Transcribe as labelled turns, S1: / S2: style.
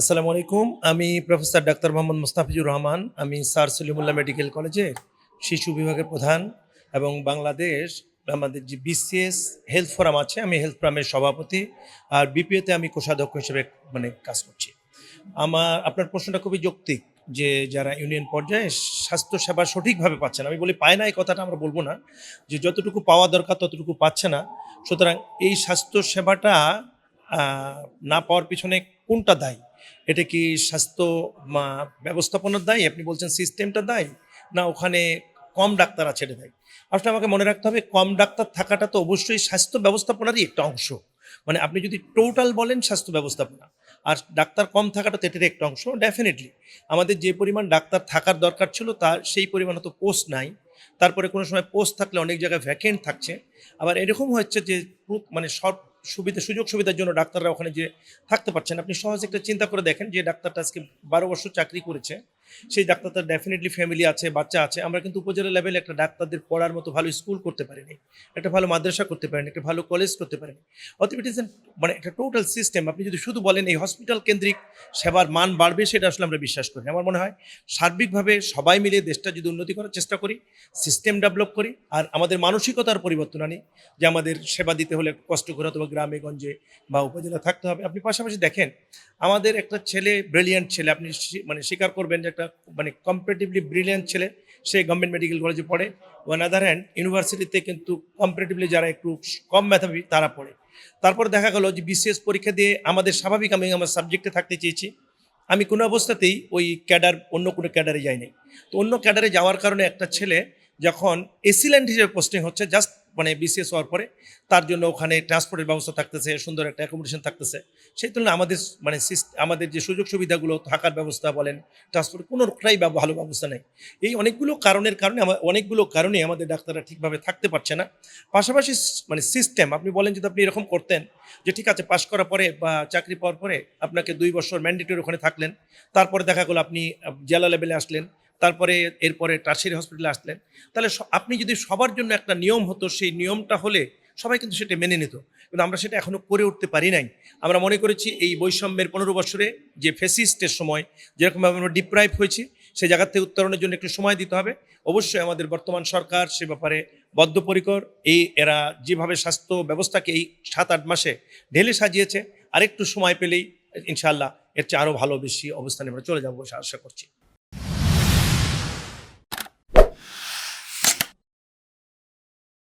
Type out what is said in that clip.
S1: আসসালামু আলাইকুম। আমি প্রফেসর ডাক্তার মোহাম্মদ মুস্তাফিজুর রহমান। আমি স্যার সলিমুল্লাহ মেডিকেল কলেজে শিশু বিভাগের প্রধান এবং বাংলাদেশ আমাদের যে বিসিএস হেলথ ফোরাম আছে, আমি হেলথ ফোরামের সভাপতি আর বিপিওতে আমি কোষাধ্যক্ষ হিসেবে মানে কাজ করছি। আমার, আপনার প্রশ্নটা খুবই যৌক্তিক যে যারা ইউনিয়ন পর্যায়ে স্বাস্থ্য সেবা সঠিকভাবে পাচ্ছে না, আমি বলি পায় না এই কথাটা আমরা বলব না, যে যতটুকু পাওয়া দরকার ততটুকু পাচ্ছে না। সুতরাং এই স্বাস্থ্য সেবাটা না পাওয়ার পিছনে কোনটা দায়ী? এটা কি স্বাস্থ্য ব্যবস্থাপনার দায়ী? আপনি বলছেন সিস্টেমটা দায়ী। না, ওখানে কম ডাক্তার আছে, এটা দায়ী। আসলে আমাকে মনে রাখতে হবে, কম ডাক্তার থাকাটা তো অবশ্যই স্বাস্থ্য ব্যবস্থাপনারই একটা অংশ। মানে আপনি যদি টোটাল বলেন স্বাস্থ্য ব্যবস্থাপনা, আর ডাক্তার কম থাকাটা তো এটার একটা অংশ ডেফিনেটলি আমাদের যে পরিমাণ ডাক্তার থাকার দরকার ছিল, তার সেই পরিমাণ তো পোস্ট নাই। তারপরে কোনো সময় পোস্ট থাকলে অনেক জায়গায় ভ্যাকেন্ট থাকছে। আবার এরকম হচ্ছে যে মানে সব সুবিধা সুযোগ সুবিধার জন্য ডাক্তাররা ওখানে যে থাকতে পারছেন। আপনি সহজে একটা চিন্তা করে দেখেন যে ডাক্তারটা আজকে বারো বছর চাকরি করেছে। সেই ডাক্তারটার ডেফিনেটলি ফ্যামিলি আছে, বাচ্চা আছে। আমরা কিন্তু উপজেলা লেভেলে একটা ডাক্তারদের পড়ার মতো ভালো স্কুল করতে পারিনি। একটা ভালো মাদ্রাসা করতে পারেনি, একটা ভালো কলেজ করতে পারেনি। অতএব ইট ইজ মানে একটা টোটাল সিস্টেম আপনি যদি শুধু বলেন এই হসপিটাল কেন্দ্রিক সেবার মান বাড়বে, সেটা আসলে আমরা বিশ্বাস করি আমার মনে হয় সার্বিকভাবে সবাই মিলে দেশটা যদি উন্নতি করার চেষ্টা করি সিস্টেম ডেভেলপ করি, আর আমাদের মানসিকতার পরিবর্তন আনি, যে আমাদের সেবা দিতে হলে কষ্ট করে অথবা গ্রামে, গঞ্জে বা উপজেলা থাকতে হবে। আপনি পাশাপাশি দেখেন, আমাদের একটা ছেলে ব্রিলিয়ান্ট ছেলে। আপনি মানে স্বীকার করবেন যে একটা মানে কম্পারেটিভলি ব্রিলিয়ান্ট ছেলে, সে গভর্নমেন্ট মেডিকেল কলেজে পড়ে। ওয়ান আদার হ্যান্ড ইউনিভার্সিটিতে কিন্তু কম্পারেটিভলি যারা একটু কম মেধাবী, তারা পড়ে। তারপর দেখা গেল যে বিসিএস পরীক্ষা দিয়ে আমাদের স্বাভাবিক আমি আমার সাবজেক্টে থাকতে চেয়েছি। আমি কোনো অবস্থাতেই ওই ক্যাডার, অন্য কোনো ক্যাডারে যাইনি। তো অন্য ক্যাডারে যাওয়ার কারণে একটা ছেলে যখন এসিল্যান্ড হিসেবে পোস্টিং হচ্ছে জাস্ট মানে বিসিএস হওয়ার পরে তার জন্য ওখানে ট্রান্সপোর্টের ব্যবস্থা থাকতেছে, সুন্দর একটা অ্যাকোমোডেশন থাকতেছে। সেই তুলনায় আমাদের মানে আমাদের যে সুযোগ সুবিধাগুলো থাকার ব্যবস্থা বলেন ট্রান্সপোর্ট কোনোটাই ভালো ব্যবস্থা নেই। এই অনেকগুলো কারণের কারণে অনেকগুলো কারণে আমাদের ডাক্তাররা ঠিকভাবে থাকতে পারছে না। পাশাপাশি মানে সিস্টেম আপনি বলেন যদি আপনি এরকম করতেন যে ঠিক আছে পাশ করার পরে বা চাকরি পাওয়ার পরে আপনাকে দুই বছর ম্যান্ডেটরি ওখানে থাকলেন, তারপরে দেখা গেলো আপনি জেলা লেভেলে আসলেন তারপরে এরপরে টার্সিয়ারি হসপিটালে আসলেন। তাহলে আপনি যদি সবার জন্য একটা নিয়ম হতো, সেই নিয়মটা হলে সবাই কিন্তু সেটা মেনে নিত। কিন্তু আমরা সেটা এখনও করে উঠতে পারি নাই। আমরা মনে করেছি এই বৈষম্যের পনেরো বছরে যে ফেসিস্টের সময় যেরকমভাবে আমরা ডিপ্রাইভ হয়েছি সেই জায়গা থেকে উত্তরণের জন্য একটু সময় দিতে হবে। অবশ্যই আমাদের বর্তমান সরকার সে ব্যাপারে বদ্ধপরিকর। এই এরা যেভাবে স্বাস্থ্য ব্যবস্থাকে এই সাত আট মাসে ঢেলে সাজিয়েছে, আরেকটু সময় পেলেই ইনশাআল্লাহ এর চেয়ে আরও ভালো বেশি অবস্থানে আমরা চলে যাব আশা করছি।